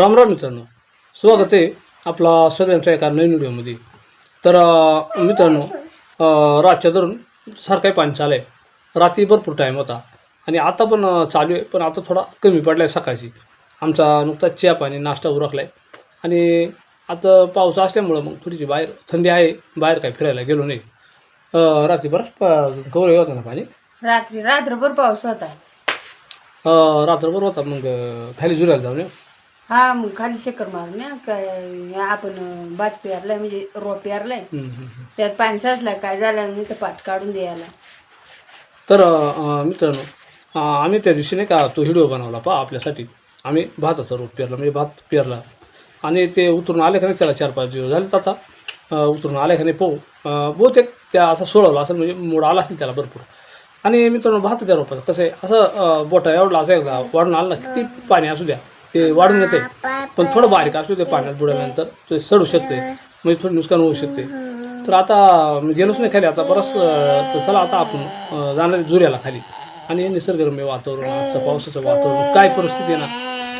राम राम मित्रांनो. स्वागत आहे आपला सगळ्यांच्या एका नवीन व्हिडिओमध्ये. तर मित्रांनो रातच्या धरून सारखाही पाणी चालू आहे. रात्री भरपूर टाईम होता. आणि आता पण चालू आहे. पण आता थोडा कमी पडला आहे सकाळची. आमचा नुकताच चहा पाणी नाश्ता उरकला आहे आणि आता पाऊस असल्यामुळं मग थोडीशी बाहेर थंडी आहे. बाहेर काय फिरायला गेलो नाही. अं, रात्री बरंच गौरव होता ना पाणी? रात्री रात्रभर पाऊस होता. रात्रभर होता. मग खाली जुरायला जाऊन येऊ. हा मग खाली चक्कर मारून या. काय आपण भात पेरलाय म्हणजे रोप पेरलाय. त्यात पाणी साचला काय झालं नाही तर पाठ काढून द्यायला. तर अं, मित्रांनो अं, आम्ही त्या दिवशी नाही का तो व्हिडिओ बनवला पहा आपल्यासाठी. आम्ही भाताचा रोप पेरला म्हणजे भात पेरला. आणि ते उतरून आले का नाही त्याला चार पाच दिवस झाले. आता अं, उतरून आले का नाही पाहू. अं, बहुतेक त्या असं सोडवलं असेल म्हणजे मूड आला असेल त्याला भरपूर. आणि मित्रांनो भाताच्या रोपाचं कसं आहे असं अं, बोटा एवढं असं एकदा वाढून आलं ना किती पाणी असू द्या. ते वाढून येते पण थोडं बारीक असू दे पाण्यात बुडवल्यानंतर ते सडू शकते. म्हणजे थोडं नुकसान होऊ शकते. तर आता मी गेलोच नाही खाली. आता बरंच तर चला आता आपण जाणार जुऱ्याला खाली. आणि निसर्गरम्य वातावरण आजचं पावसाचं वातावरण काय परिस्थिती आहे ना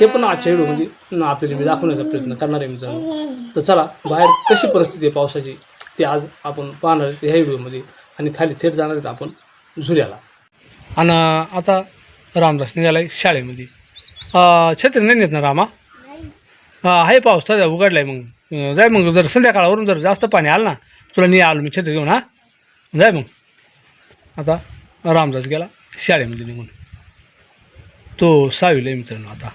ते पण आजच्या व्हिडिओमध्ये आपल्याला मी दाखवण्याचा प्रयत्न करणार आहे मित्रांनो. तर चला बाहेर कशी परिस्थिती आहे पावसाची ते आज आपण पाहणार आहे ह्या व्हिडिओमध्ये आणि खाली थेट जाणार आहेत आपण झुऱ्याला आणि आता रामदास निघालाय शाळेमध्ये. छत्री नाही नेत ना रामा? आहे पाऊस तर उघडलाय मग. जाय मग जर संध्याकाळवरून जर जास्त पाणी आलं ना तुला नाही आलो मी छत्री घेऊन हा? जाय मग. आता रामदास गेला शाळेमध्ये निघून. तो सावीला आहे मित्रांनो आता.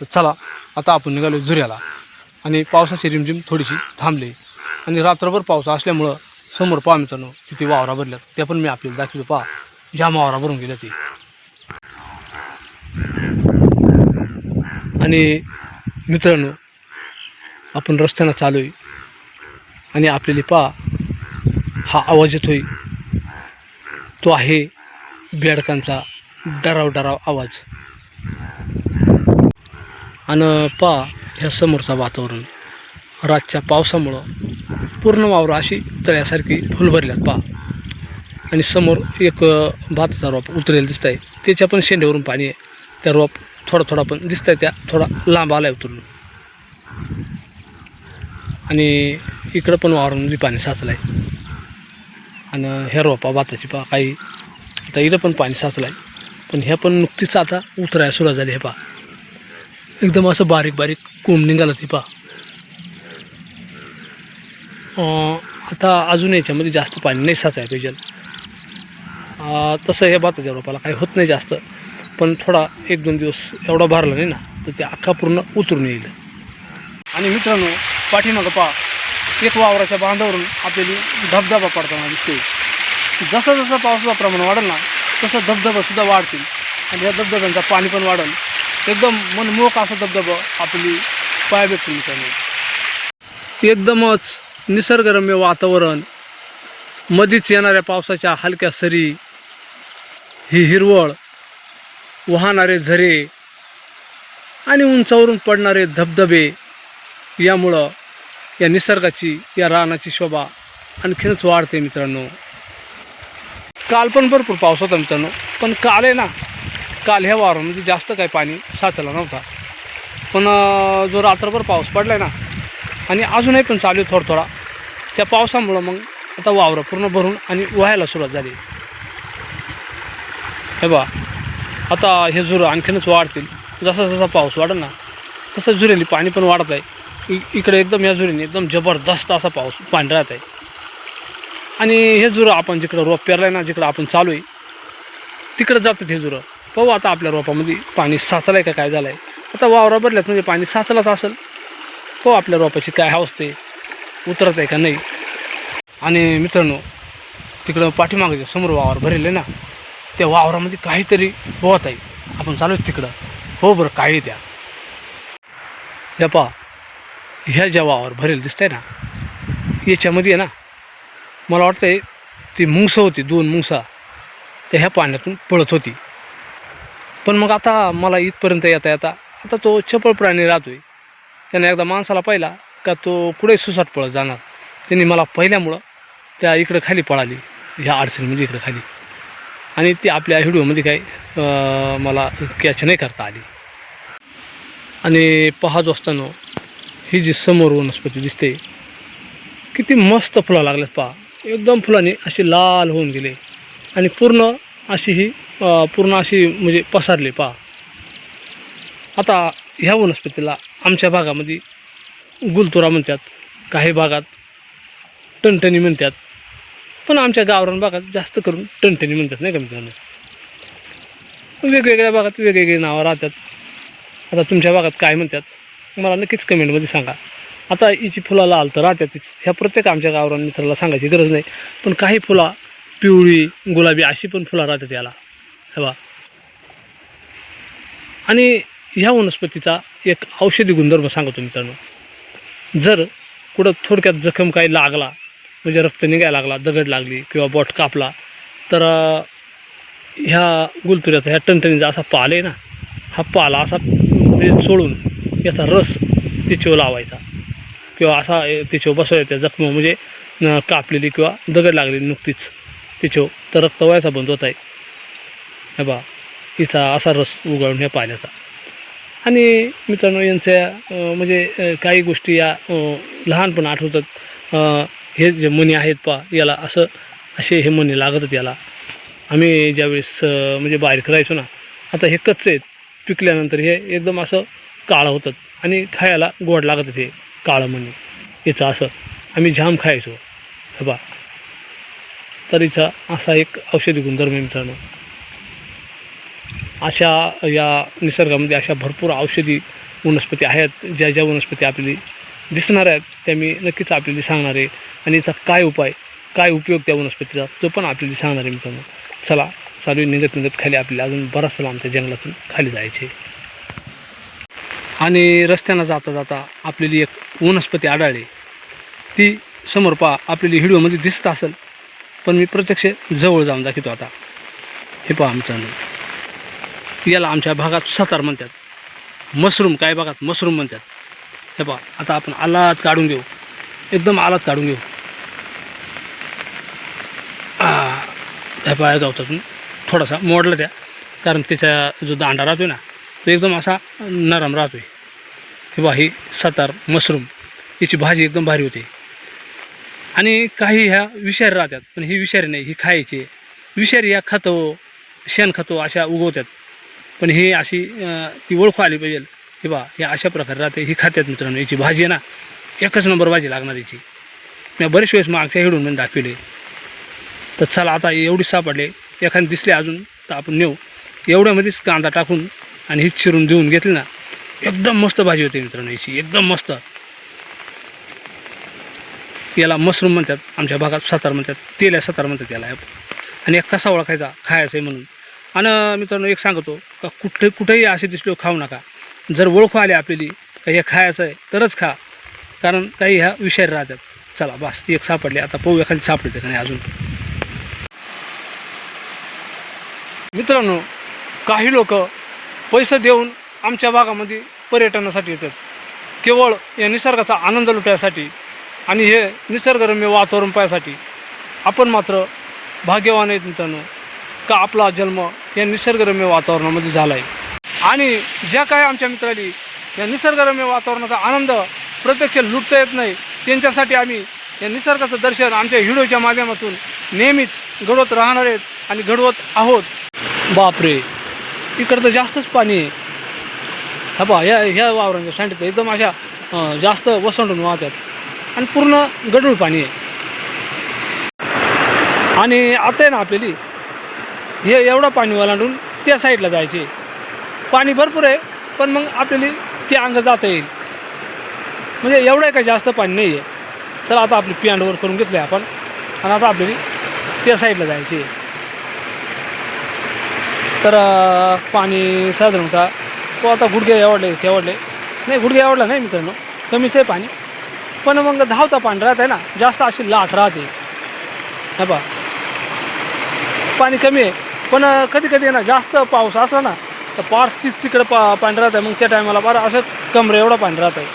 तर चला आता आपण निघालो झुऱ्याला आणि पावसाची रिमझिम थोडीशी थांबली. आणि रात्रभर पाऊस असल्यामुळं समोर पहा मित्रांनो किती वावरा भरल्यात. त्या पण मी आपल्याला दाखवतो पहा. ज्या वावरा भरून गेल्या ते. आणि मित्रांनो आपण रस्त्यानं चालू आहे आणि आपल्याला पा हा आवाज येतोय. तो आहे बेडकांचा डराव डराव आवाज. आणि पहा ह्या समोरचा वातावरण. रातच्या पावसामुळं पूर्ण वावर अशी तळ्यासारखी फुल भरल्यात आणि समोर एक भाताचा रोप उतरेल दिसत आहे त्याच्या पण शेंड्यावरून पाणी आहे. त्या रोप थोडा थोडा पण दिसत आहे त्या थोडा लांब आला आहे उतरून. आणि इकडं पण वावरामध्ये पाणी साचलं आहे आणि ह्या रोपा भाताची पहा काही आता इथं पण पाणी साचलं आहे पण ह्या पण नुकतीच आता उतरायला सुरुवात झाली हे पहा. एकदम असं बारीक बारीक कोंब निघालं ते पहा. आता अजून याच्यामध्ये जास्त पाणी नाही साचायला पाहिजे. तसं हे भाताच्या रोपाला काही होत नाही जास्त. पण थोडा एक दोन दिवस एवढा भरला नाही ना तर ते अख्खा पूर्ण उतरून येईल. आणि मित्रांनो पाठीमागं पहा एक वावराच्या बांधावरून आपल्याला धबधबा पडताना दिसतो जसं जसं पावसाचं प्रमाण वाढेल ना तसं धबधबासुद्धा वाढतील. आणि या धबधब्यांचा पाणी पण वाढेल. एकदम मनमोहक असा धबधबा आपली पाया भेटतील मित्रांनो. एकदमच निसर्गरम्य वातावरण मधीच येणाऱ्या पावसाच्या हलक्या सरी ही हिरवळ वाहणारे झरे आणि उंचावरून पडणारे धबधबे यामुळं या निसर्गाची या रानाची शोभा आणखीनच वाढते मित्रांनो. काल पण भरपूर पाऊस होता मित्रांनो पण काल आहे ना काल ह्या वारामध्ये म्हणजे जास्त काही पाणी साचला नव्हता. पण जो रात्रभर पाऊस पडला आहे ना आणि अजूनही पण चालू आहे थोडा थोडा त्या पावसामुळं मग आता वावरं पूर्ण भरून आणि व्हायला सुरुवात झाली. हे बा आता हे झुरं आणखीनच वाढतील. जसा जसा पाऊस वाढेल ना तसं झुरेली पाणी पण वाढत आहे. इकडे एकदम या झुरीने एकदम जबरदस्त असा पाऊस पाणी राहत आहे. आणि हे झुरं आपण जिकडं रोप पेरलं आहे ना जिकडं आपण चालू आहे तिकडं जातात हे झुरं. पाहू आता आपल्या रोपामध्ये पाणी साचलं आहे का काय झालं आहे आता वावरा भरल्यात म्हणजे पाणी साचलंच असेल. पाहू आपल्या रोपाची काय अवस्था उतरत आहे का नाही. आणि मित्रांनो तिकडं पाठीमागे समोर वावर भरेल आहे ना त्या वावरामध्ये काहीतरी होत आहे. आपण चालू आहे तिकडं. हो बरं काही द्या. या पहा ह्या ज्या वावर भरेल दिसतंय ना याच्यामध्ये आहे ना मला वाटतंय ती मुंगसं होती दोन मुंगसा. त्या ह्या पाण्यातून पळत होती. पण मग आता मला इथपर्यंत येता येता आता तो चपळ प्राणी राहतो आहे त्याने एकदा माणसाला पाहिला का तो कुठे सुसाट पळत जाणार. त्यांनी मला पहिल्यामुळं त्या इकडं खाली पळाली. ह्या अडचणीमध्ये इकडं खाली. आणि ती आपल्या व्हिडिओमध्ये काही मला कॅच नाही करता आली. आणि पाहत असताना ही जी समोर वनस्पती दिसते किती मस्त फुलं लागल्यात पहा. एकदम फुलाने अशी लाल होऊन गेले. आणि पूर्ण अशी ही पूर्ण अशी म्हणजे पसरली पहा. आता ह्या वनस्पतीला आमच्या भागामध्ये गुलतुरा म्हणतात काही भागात टणटणी म्हणतात पण आमच्या गावरान भागात जास्त करून टणटणी म्हणतात नाही का मित्रांनो? वेगवेगळ्या भागात वेगवेगळी नावं राहतात. आता तुमच्या भागात काय म्हणतात? मला नक्कीच कमेंटमध्ये सांगा. आता हिची फुलं लाल तर राहतातच. ह्या प्रत्येक आमच्या गावरान मित्राला सांगायची गरज नाही. पण काही फुला पिवळी गुलाबी अशी पण फुलं राहतात याला. हवा आणि ह्या वनस्पतीचा एक औषधी गुणधर्म सांगतो मित्रांनो. जर कुठं थोडक्यात जखम काही लागला म्हणजे रक्त निघायला लागला दगड लागली किंवा बोट कापला तर ह्या गुलतुऱ्याचा ह्या टणटणीचा असा पाल आहे ना हा पाला असा म्हणजे याचा रस तिच्यावर लावायचा. किंवा असा तिच्यावर बसवायचा जखम म्हणजे कापलेली किंवा दगड लागलेली नुकतीच तिच्यावर तर रक्त व्हायचा बंद होत आहे. हे बा हिचा असा रस उगाळून ह्या पाल्याचा आणि मित्रांनो यांच्या म्हणजे काही गोष्टी या लहानपण आठवतात. हे जे मणी आहेत पा याला असं असे हे मणी होते याला. आम्ही ज्यावेळेस म्हणजे बाहेर करायचो ना आता हे कच्चे आहेत. पिकल्यानंतर हे एकदम असं काळं होतं आणि खायला गोड लागत हे काळं मणी याचं असं आम्ही जाम खायचो. हे बा तर हिचा असा एक औषधी गुणधर्म आहे मित्रांनो. अशा या निसर्गामध्ये अशा भरपूर औषधी वनस्पती आहेत. ज्या ज्या वनस्पती आपली दिसणार आहेत त्या मी नक्कीच आपल्याला सांगणार आहे. आणि याचा काय उपाय काय उपयोग त्या वनस्पतीचा तो पण आपल्याला सांगणार आहे मित्रांनो. चला चालू आहे निघत निघत खाली आपल्याला अजून बराचसा आमच्या जंगलातून खाली जायचे. आणि रस्त्यानं जाता जाता आपलेली एक वनस्पती आढळली. ती समोर पहा आपल्याला व्हिडिओमध्ये दिसत असेल पण मी प्रत्यक्ष जवळ जाऊन दाखवतो आता. हे पहा आमचं याला आमच्या भागात सतार म्हणतात. मशरूम काय भागात मशरूम म्हणतात. हे पहा आता आपण आलाच काढून घेऊ. एकदम आलाच काढून घेऊ. हे पहा गवतातून थोडासा मोडला त्या. कारण त्याचा जो दांडा राहतो ना तो एकदम असा नरम राहतो आहे किंवा ही सतार मशरूम याची भाजी एकदम भारी होते. आणि काही ह्या विषारी राहतात पण ही विषारी नाही ही खायची विषारी ह्या खातो शेण खातो अशा उगवतात. पण ही अशी ती ओळखू आली पाहिजे. हे बा हे अशा प्रकारे राहते. ही खात्यात मित्रांनो याची भाजी आहे ना एकच नंबर भाजी लागणार याची मी बरेच वेळेस मागच्या हिडून मी दाखवले तर चला आता एवढी सापडले. एखादी दिसले अजून तर आपण नेऊ. एवढ्यामध्येच कांदा टाकून आणि ही चिरून देऊन घेतली ना एकदम मस्त भाजी होते मित्रांनो याची एकदम मस्त. याला मशरूम म्हणतात आमच्या भागात सतार म्हणतात तेल्या सतार म्हणतात याला. आणि एक कसा ओळखायचा? खायचा आहे म्हणून. आणि मित्रांनो एक सांगतो का कुठे कुठेही असे दिसलो हो खाऊ नका. जर ओळखू आले आपल्याली का हे खायचं आहे तरच खा. कारण काही ह्या विषारी राहतात. चला बस एक सापडले. आता पाहू एखादी सापडते का नाही अजून. मित्रांनो काही लोक पैसे देऊन आमच्या भागामध्ये पर्यटनासाठी येतात. केवळ या निसर्गाचा आनंद लुटायसाठी आणि हे निसर्गरम्य वातावरण पाहण्यासाठी आपण मात्र भाग्यवान आहेत मित्रांनो का आपला जन्म या निसर्गरम्य वातावरणामध्ये झाला आहे आणि ज्या काय आमच्या मित्रांनी या निसर्गरम्य वातावरणाचा आनंद प्रत्यक्ष लुटता येत नाही त्यांच्यासाठी आम्ही या निसर्गाचं दर्शन आमच्या व्हिडिओच्या माध्यमातून नेहमीच घडवत राहणार आहेत आणि घडवत आहोत. बापरे. इकडं तर जास्तच पाणी आहे. हा पहा ह्या ह्या वावरांच्या सांगितलं एकदम अशा जास्त वसंडून वाहतात. आणि पूर्ण गडूळ पाणी आहे. आणि आता आहे ना आपल्याली हे एवढं पाणी ओलांडून त्या साईडला जायचे. पाणी भरपूर आहे पण मग आपल्याला ते अंग जाता येईल. म्हणजे एवढं काही जास्त पाणी नाही आहे. चला आता आपली पियांडवर करून घेतलं आहे आपण. आणि आता आपल्याला त्या साईडला जायचे तर पाणी पाणी साधारणतः तो आता गुडघे एवढले एवढले नाही गुडघे आवडला नाही मित्रांनो. कमीच आहे पाणी. पण मग धावता पाणी राहत आहे ना जास्त अशी लाट राहते. हा पा पाणी कमी आहे. पण कधी कधी ना जास्त पाऊस असला ना तर पार ति तिकडं पा पाणी राहत आहे. मग त्या टायमाला बरं असं कमरे एवढं पाणी राहत आहे.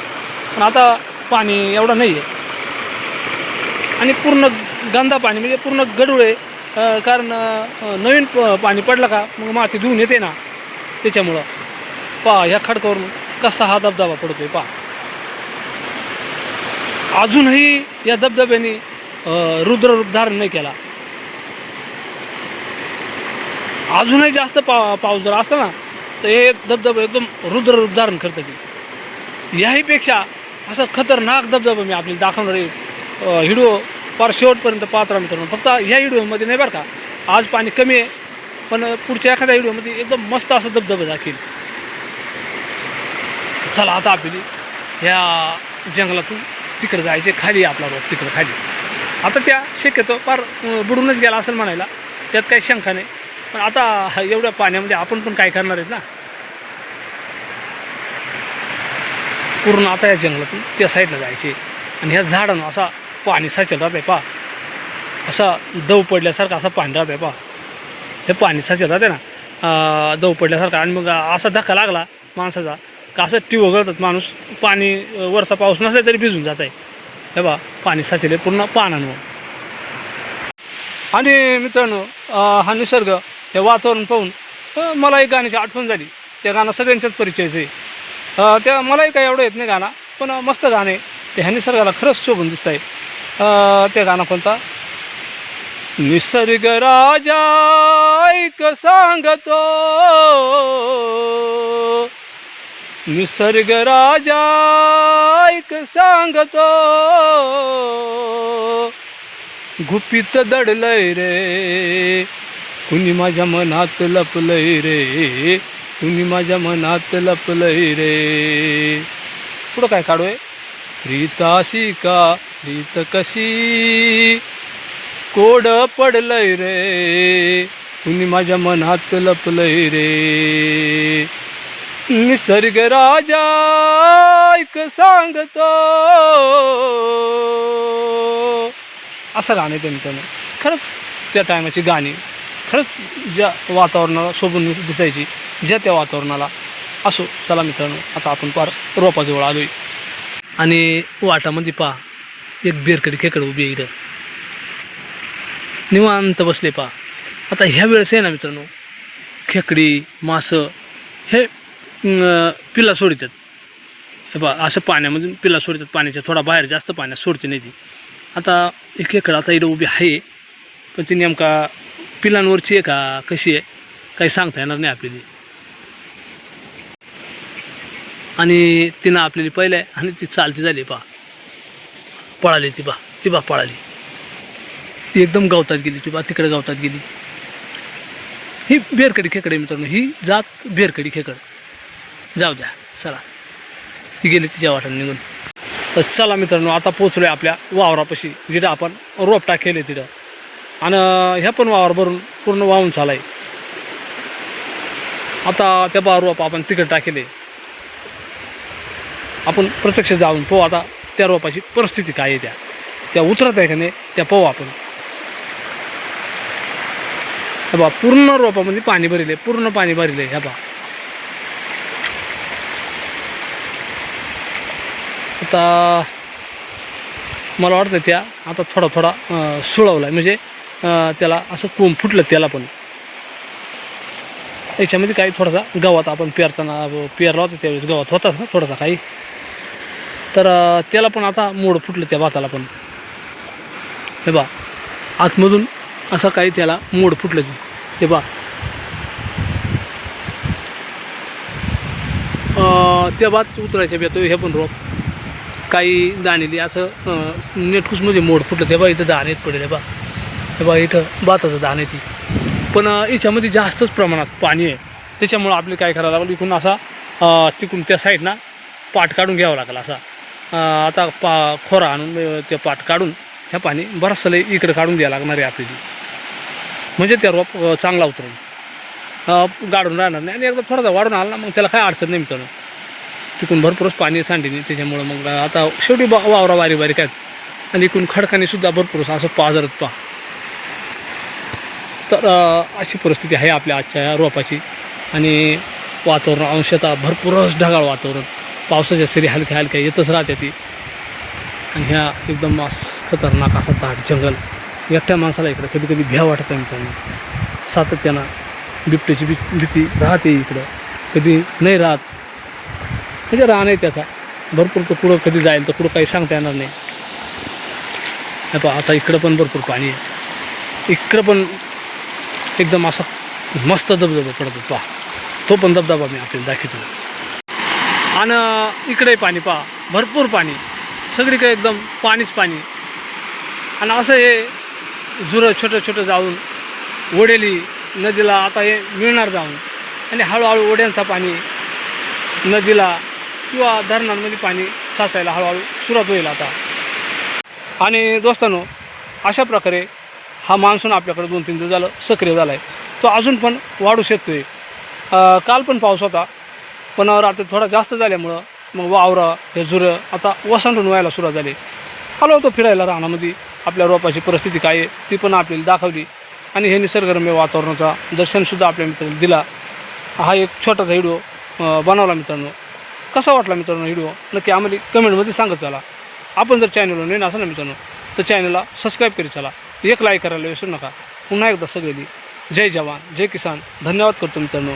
पण आता पाणी एवढं नाही आहे आणि पूर्ण गंदा पाणी म्हणजे पूर्ण गडूळ आहे. कारण नवीन पाणी पडलं का मग माती धुवून येते ना त्याच्यामुळं. पा ह्या खडकावरून कसा हा धबधबा पडतोय पहा. अजूनही या धबधब्याने रुद्ररूप रुद्र रूप धारण नाही केला. अजूनही जास्त पा पाऊस जर असता ना तर हे धबधबा एकदम रुद्र रूप धारण करतं ते. याहीपेक्षा असा खतरनाक धबधबा मी आपल्याला दाखवणार हिडो व्हिडिओ फार शेवटपर्यंत पाहत राहा मित्रांनो. फक्त ह्या व्हिडिओमध्ये नाही बरं का आज पाणी कमी आहे पण पुढच्या एखाद्या व्हिडिओमध्ये एकदम मस्त असं धबधबा दाखील चला आता आपली ह्या जंगलातून तिकडे जायचे खाली आपला रोप तिकडं खाली. आता त्या शक्यतो फार बुडूनच गेला असेल म्हणायला त्यात काही शंका नाही. पण आता एवढ्या पाण्यामध्ये आपण पण काय करणार आहेत ना? पूर्ण आता या जंगलातून त्या साईडला जायचे. आणि ह्या झाडांना असा पाणी साचेल राहते पा असा दव पडल्यासारखं असं पाणी राहत आहे पा हे पाणी साचेल राहते ना. दव पडल्यासारखं आणि मग असा धक्का लागला माणसाचा का असं टी वगळतात माणूस. पाणी वरचा पाऊस नसला तरी भिजून जात आहे हे बा पाणी साचेल आहे पूर्ण पानांवर. आणि मित्रांनो हा निसर्ग हे वातावरण पाहून मला एक गाण्याची आठवण झाली. त्या गाणं सगळ्यांच्याच परिचयचं आहे. त्या मलाही काही एवढं येत नाही गाणं पण मस्त गाणे ते ह्या निसर्गाला खरंच शोभून दिसत आहे ते गाणं कोणता? निसर्ग राजा ऐक सांगतो. निसर्ग राजा ऐक सांगतो. गुपित दडलंय रे कुणी माझ्या मनात लपलंय रे कुणी माझ्या मनात लपलंय रे. पुढं काय काढूय प्रीताशी का रीत कशी? कोड पडलंय रे. कुणी माझ्या मनात लपलंय रे. निसर्ग राजा ऐक सांगतो. असं गाणे आहे त्यांनी त्यानं खरंच त्या टायमाची गाणी खरंच ज्या वातावरणाला शोभून दिसायची ज्या त्या वातावरणाला असो. चला मित्रांनो आता आपण पार रोपाजवळ आलोय. आणि वाटामध्ये पहा एक बेरकडी खेकड उभी आहे इथं. निवांत बसले पहा. आता ह्या वेळेस आहे ना मित्रांनो खेकडी मासं हे पिला सोडतात. हे पहा असं पाण्यामधून पिला सोडतात. पाण्याच्या थोडा बाहेर जास्त पाण्यात सोडते नाही ती. आता एक खेकड आता इथं उभी आहे पण ती नेमका पिलांवरची आहे का कशी आहे काही सांगता येणार नाही आपल्याला. आणि तिनं आपल्याला पहिलं आहे आणि ती चालती झाली पहा. पळाली ती बा ती बा पळाली. ती एकदम गावतात गेली ती बा तिकडे गावतात गेली. ही बेरकडी खेकडे मित्रांनो ही जात बेरकडी खेकड. जाऊ द्या चला. ती गेली तिच्या वाटाने निघून. तर चला मित्रांनो आता पोचलो आहे आपल्या वावरापाशी जिथं आपण रोप टाकेले तिथं. आणि ह्या पण वावर भरून पूर्ण वाहून चालाय आता त्या बा रोप आपण तिकडे टाकेले आपण प्रत्यक्ष जाऊन पाहू आता. त्या रोपाची परिस्थिती काय आहे त्या? त्या उतरत आहे का नाही त्या पाहू आपण. बा पूर्ण रोपामध्ये पाणी भरले पूर्ण पाणी भरले ह्या बा आता मला वाटतं त्या आता थोडा थोडा सुळवला आहे म्हणजे त्याला असं कोंब फुटलं त्याला पण. याच्यामध्ये काही थोडासा गवत आपण पेरताना पेरला होता त्यावेळेस गवत होता ना थोडासा काही? तर त्याला पण आता मोड फुटलं त्या भाताला पण. हे बा आतमधून असा काही त्याला मोड फुटलं ते. हे बा. त्या भात उतरायच्या बेतो हे पण रोप. काही दाणेली असं अं, नेटकुसमध्ये मोड फुटलं ते बा इथं दाणे पडेल हे बा. हे बा इथं भाताचं दाणे ती. पण याच्यामध्ये जास्तच प्रमाणात पाणी आहे. त्याच्यामुळं आपले काय करावं लागलं इकडून असा तिकडून त्या साईडनं पाठ काढून घ्यावं लागेल असा. आता पा खोरा आणून ते पाट काढून ह्या पाणी बराचसं लई इकडं काढून द्यावं लागणार आहे आपल्याला. म्हणजे त्या रोप चांगला उतरून गाडून राहणार नाही. आणि एकदा थोडासा वाढून आला ना मग त्याला काय अडचण नाही मित्रांनो. तिकून भरपूरच पाणी सांडीने त्याच्यामुळं मग आता शेवटी बा वावरा बारी बारीक आहेत आणि इकडून खडकाने सुद्धा भरपूर असं पाजरत पा तर अशी परिस्थिती आहे आपल्या आजच्या या रोपाची. आणि वातावरण अंशतः भरपूरच ढगाळ वातावरण. पावसाच्या सरी हलक्या हलक्या येतच राहते ती. आणि ह्या एकदम खतरनाक असा दाट जंगल. एकट्या माणसाला इकडं कधी कधी भ्या वाटत आहे मित्रांनो सातत्यानं बिबट्याची भी भीती राहते इकडं. कधी नाही राहत. म्हणजे रान आहे त्याचा. भरपूर तो पुढं कधी जाईल तर पुढं काही सांगता येणार नाही. हे पहा आता इकडं पण भरपूर पाणी आहे. इकडं पण एकदम असा मस्त धबधबा पडतो. पहा. तो पण धबधबा मी आपल्याला दाखवतो. आणि इकडे पाणी पहा. भरपूर पाणी. सगळीकडे एकदम पाणीच पाणी. आणि असं हे झुरं छोटं छोटं जाऊन ओढेली नदीला आता हे मिळणार जाऊन. आणि हळूहळू ओढ्यांचा पाणी नदीला किंवा धरणांमध्ये पाणी साचायला हळूहळू सुरुवात होईल आता. आणि दोस्तांनो अशा प्रकारे हा मान्सून आपल्याकडे दोन तीन दिवस झालं सक्रिय झाला आहे तो अजून पण वाढू शकतो आहे काल पण पाऊस होता. पण रात्री थोडा जास्त झाल्यामुळं मग वावरं हे झुरं आता वसंतून व्हायला सुरुवात झाली. आलो होतो फिरायला रानामध्ये. आपल्या रोपाची परिस्थिती काय आहे ती पण आपल्याला दाखवली. आणि हे निसर्गरम्य वातावरणाचा दर्शनसुद्धा आपल्या मित्रांनी दिला. हा एक छोटासा व्हिडिओ बनवला मित्रांनो. कसा वाटला मित्रांनो व्हिडिओ? नक्की आम्हाला कमेंटमध्ये सांगत चला. आपण जर चॅनलवर नवीन असं ना मित्रांनो तर चॅनलला सबस्क्राईब करीत चला. एक लाईक करायला विसरू नका. पुन्हा एकदा सगळी जय जवान जय किसान. धन्यवाद करतो मित्रांनो.